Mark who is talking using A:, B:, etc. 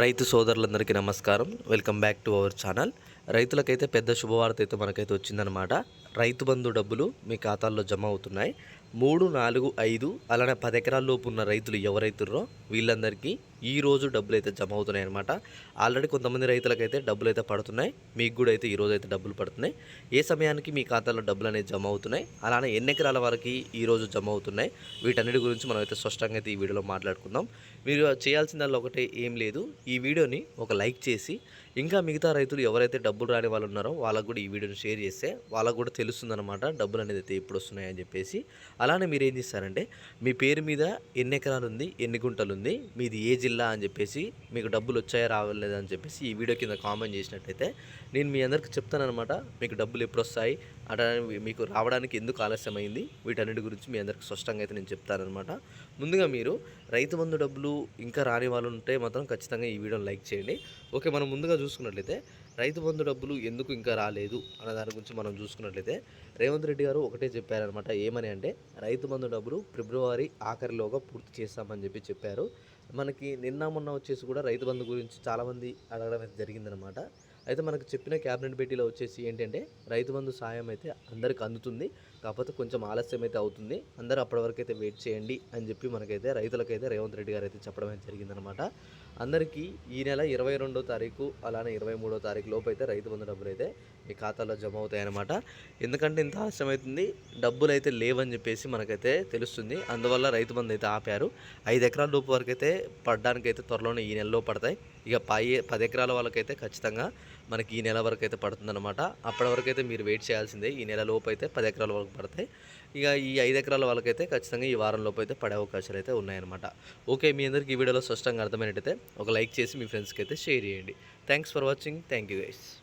A: రైతు సోదరులందరికీ నమస్కారం. Welcome back to our channel. రైతులకైతే పెద్ద శుభవార్త అయితే మనకైతే వచ్చిందనమాట రైతు బంధు డబ్బులు మీ ఖాతాల్లో జమ అవుతున్నాయి. మూడు నాలుగు ఐదు అలానే పది ఎకరాల లోపు ఉన్న రైతులు ఎవరైతుర్రో వీళ్ళందరికీ ఈ రోజు డబ్బులు అయితే జమ అవుతున్నాయి అనమాట ఆల్రెడీ కొంతమంది రైతులకైతే డబ్బులు అయితే పడుతున్నాయి. మీకు కూడా అయితే ఈ అయితే డబ్బులు పడుతున్నాయి. ఏ సమయానికి మీ ఖాతాలో డబ్బులు అనేది జమ అవుతున్నాయి? అలానే ఎన్ని ఎకరాల వరకు ఈ రోజు జమ అవుతున్నాయి? వీటన్నిటి గురించి మనం అయితే స్పష్టంగా అయితే ఈ వీడియోలో మాట్లాడుకుందాం. మీరు చేయాల్సిందల్లా ఒకటే ఏం లేదు. ఈ వీడియోని ఒక లైక్ చేసి ఇంకా మిగతా రైతులు ఎవరైతే డబ్బులు రాని వాళ్ళు ఉన్నారో వాళ్ళకు కూడా ఈ వీడియోని షేర్ చేస్తే వాళ్ళకు కూడా తెలుస్తుందన్నమాట. డబ్బులు అనేది అయితే ఎప్పుడు వస్తున్నాయని చెప్పేసి. అలానే మీరు ఏం చేస్తారంటే మీ పేరు మీద ఎన్ని ఎకరాలు ఉంది ఎన్ని గుంటలు ఉంది మీది ఏ జిల్లా అని చెప్పేసి మీకు డబ్బులు వచ్చాయా రావలేదా అని చెప్పేసి ఈ వీడియో కింద కామెంట్ చేసినట్టయితే నేను మీ అందరికి చెప్తానమాట మీకు డబ్బులు ఎప్పుడు వస్తాయి అట్లా మీకు రావడానికి ఎందుకు ఆలస్యమైంది వీటన్నిటి గురించి మీ అందరికి స్పష్టంగా అయితే నేను చెప్తానమాట ముందుగా మీరు రైతు బంధు డబ్బులు ఇంకా రాని వాళ్ళు ఉంటే మాత్రం ఖచ్చితంగా ఈ వీడియోని లైక్ చేయండి. ఓకే మనం ముందుగా చూసుకున్నట్లయితే రైతు బంధు డబ్బులు ఎందుకు ఇంకా రాలేదు అన్న దాని గురించి మనం చూసుకున్నట్లయితే రేవంత్ రెడ్డి గారు ఒకటే చెప్పారనమాట ఏమని అంటే రైతు బంధు డబ్బులు ఫిబ్రవరి ఆఖరిలోగా పూర్తి చేస్తామని చెప్పి చెప్పారు. మనకి నిన్న మొన్న వచ్చేసి కూడా రైతు బంధు గురించి చాలామంది అడగడం జరిగిందనమాట అయితే మనకు చెప్పిన క్యాబినెట్ భేటీలో వచ్చేసి ఏంటంటే రైతు బంధు సాయం అయితే అందరికి అందుతుంది. కాకపోతే కొంచెం ఆలస్యం అయితే అవుతుంది. అందరూ అప్పటి వరకు అయితే వెయిట్ చేయండి అని చెప్పి మనకైతే రైతులకైతే రేవంత్ రెడ్డి గారు అయితే చెప్పడం అయితే జరిగిందనమాట అందరికీ ఈ నెల ఇరవై రెండో తారీఖు అలానే ఇరవై మూడో తారీఖు లోపు అయితే రైతు బంధు డబ్బులు అయితే మీ ఖాతాలో జమ అవుతాయి అనమాట ఎందుకంటే ఇంత ఆలస్యం అవుతుంది డబ్బులు అయితే లేవని చెప్పేసి మనకైతే తెలుస్తుంది. అందువల్ల రైతు బంధు అయితే ఆపారు. ఐదు ఎకరాల లోపు వరకు అయితే పడడానికి అయితే త్వరలోనే ఈ నెలలో పడతాయి. ఇక పై పది ఎకరాల వాళ్ళకైతే ఖచ్చితంగా మనకి ఈ నెల వరకు అయితే పడుతుందన్నమాట. అప్పటి వరకు అయితే మీరు వెయిట్ చేయాల్సిందే. ఈ నెల లోపు అయితే పది ఎకరాల వరకు పడతాయి. ఇక ఈ ఐదు ఎకరాల వాళ్ళకైతే ఖచ్చితంగా ఈ వారం లోపు అయితే పడే అవకాశాలు అయితే ఉన్నాయన్నమాట. ఓకే మీ అందరికీ ఈ వీడియోలో స్పష్టంగా అర్థమైనట్టయితే ఒక లైక్ చేసి మీ ఫ్రెండ్స్కి అయితే షేర్ చేయండి. Thanks for watching thank you guys